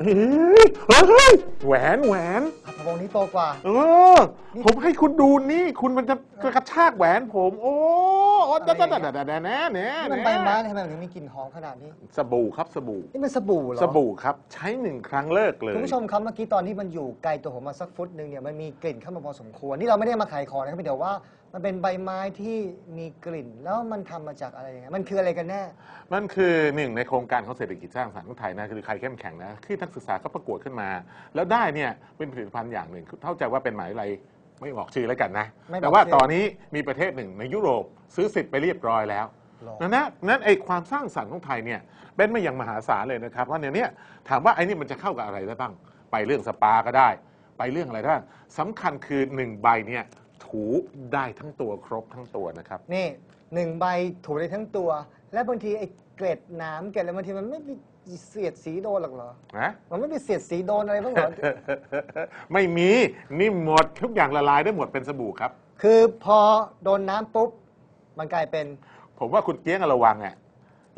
เฮ้ยเฮ้ยแหวนแหวนอะพะวงนี้โตกว่า เออ ผมให้คุณดูนี่ คุณมันจะจะกระชากแหวนผม โอ้โอ้ดัดดัดดัดดัดดัดแน่แน่นี่มันใบไม้ทำไมมันถึงมีกลิ่นหอมขนาดนี้ สบู่ครับสบู่นี่มันสบู่เหรอสบู่ครับใช้หนึ่งครั้งเลิกเลยคุณผู้ชมครับเมื่อกี้ตอนที่มันอยู่ไกลตัวผมมาสักฟุตหนึ่งเนี่ยมันมีกลิ่นเข้ามาพอสมควรนี่เราไม่ได้มาขายของนะครับเพียงแต่ว่ามันเป็นใบไม้ที่มีกลิ่น แล้วมันทำมาจากอะไรยังไงมันคืออะไรกันแน่มันคือหนึ่งในโครงการของเศรษฐกิจสร้างสรรค์ของไทยนะคือใครเข้มแข็งนะที่นักศึกษาเขาประกวดขึ้นมา แล้วได้เนี่ยเป็นผลิตภัณฑ์อย่างหนึ่งเข้าใจว่าเป็นหมายอะไร ไม่บอกชื่อแล้วกันนะ ไม่บอกแต่ว่าชื่อ ตอนนี้มีประเทศหนึ่งในยุโรปซื้อสิทธิ์ไปเรียบร้อยแล้ว หรอนะนะนั้นไอ้ความสร้างสรรค์ของไทยเนี่ยเป็นมาอย่างมหาศาลเลยนะครับว่าเนี่ยเนี่ยถามว่าไอ้นี่มันจะเข้ากับอะไรได้บ้าง ไปเรื่องสปาก็ได้ ไปเรื่องอะไรได้บ้างสำคัญคือหนึ่งใบเนี่ยถูได้ทั้งตัวครบทั้งตัวนะครับ นี่หนึ่งใบถูได้ทั้งตัว และบางทีไอ้เกล็ดหน้ำเกล็ดอะไรบางทีมันไม่มี เสียดสีโดนหรอกเหรอ นะ มันไม่มีเสียดสีโดนอะไรบ้างเหรอ ไม่มีนี่หมดทุกอย่างละลายได้หมดเป็นสบู่ครับ คือพอโดนน้ำปุ๊บ มันกลายเป็น ผมว่าคุณเกี้ยงระวังอะ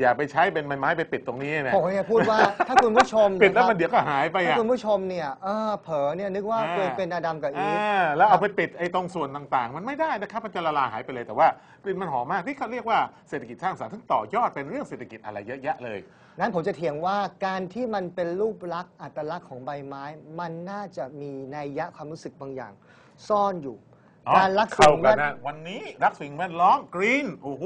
อย่าไปใช้เป็นไม้ไม้ไปปิดตรงนี้นะผมจะพูดว่า ถ้าคุณผู้ชมปิดแล้วะครับมันเดี๋ยวก็หายไปถ้าอะ คุณผู้ชมเนี่ยเออเผลอเนี่ยนึกว่าอ่าตัวเองเป็นอาดัมกับอีอ่ฟาแล้วเอาไปปิดไอ้ตรงส่วนต่างๆ มันไม่ได้นะครับ มันจะละลายหายไปเลยแต่ว่ากลิ่นมันหอมมากนี่เขาเรียกว่าเศรษฐกิจสร้างสรรค์ทั้งต่อยอดเป็นเรื่องเศรษฐกิจอะไรเยอะแยะเลย นั้นผมจะเถียงว่าการที่มันเป็นรูปลักษณ์อัตลักษณ์ของใบไม้ มันน่าจะมีนัยยะความรู้สึกบางอย่าง ซ่อนอยู่อ๋อ การรักเข้าสิ่งกัแวนดนะวันนี้รักสิ่งแวดล้อมกรีนโอ้โห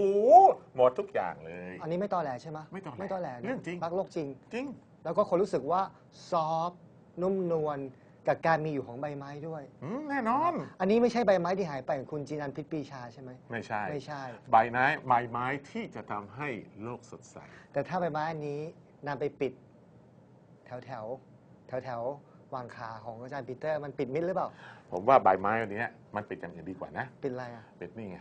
หมดทุกอย่างเลย อันนี้ไม่ตอแหลใช่ไหมไม่ตอแหลไม่ตอแหลนะเรื่องจริง รักโลกจริง จริง แล้วก็คนรู้สึกว่าซอฟต์นุ่มนวลกับการมีอยู่ของใบไม้ด้วย อืมแน่นอน อันนี้ไม่ใช่ใบไม้ที่หายไปของคุณจีนันพิษปีชาใช่ไหมไม่ใช่ ไม่ใช่ ใบไม้ใบไม้ที่จะทำให้โลกสดใส แต่ถ้าใบไม้อันนี้นำไปปิด แถวแถวแถวแถวๆ วางขาของอาจารย์ปีเตอร์มันปิดมิดหรือเปล่า ผมว่าใบไม้อันเนี้ยมันปิดอย่างอื่นดีกว่านะปิดอะไรอะปิดนี่ไง